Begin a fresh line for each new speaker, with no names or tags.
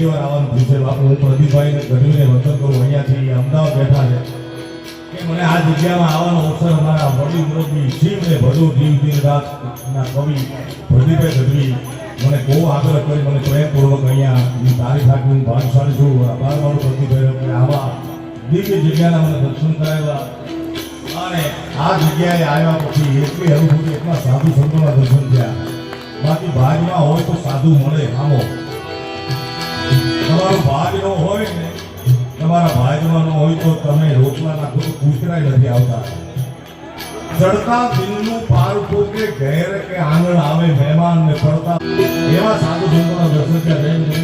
પહેલી વાર આવવાનું થયું છે. બાપુ, હું પ્રદીપભાઈને ગઢવીને વંદન કરું, અહીંયાથી અમદાવાદ બેઠા છે. કે મને આ જગ્યામાં આવવાનો અવસર અમારા વડી મુરબી શિવને ભજુ દીવ દિન રાતના કવિ પ્રદીપભાઈ ગઢવી. મને બહુ આગ્રહ કરી, મને પ્રેમપૂર્વક અહીંયા હું તારી સાથે હું ભાગશાળી છું. આભાર મારું પ્રદીપભાઈ આવા દિવ્ય જગ્યાના મને દર્શન કરાવ્યા. અને આ જગ્યાએ આવ્યા પછી એટલી અનુભૂતિ, એટલા સાધુ સંતોના દર્શન થયા. બાકી ભાગમાં હોય તો સાધુ મળે, આવો. તમારા ભાજવાનો હોય તો તમે રોટલા નાખો તો પૂછરાય નથી આવતા. ચડતા દિલનું પારખું કે ઘેર કે આંગણ આવે મહેમાન ને પડતા એવા સાધુ સંતોના દર્શન થયા.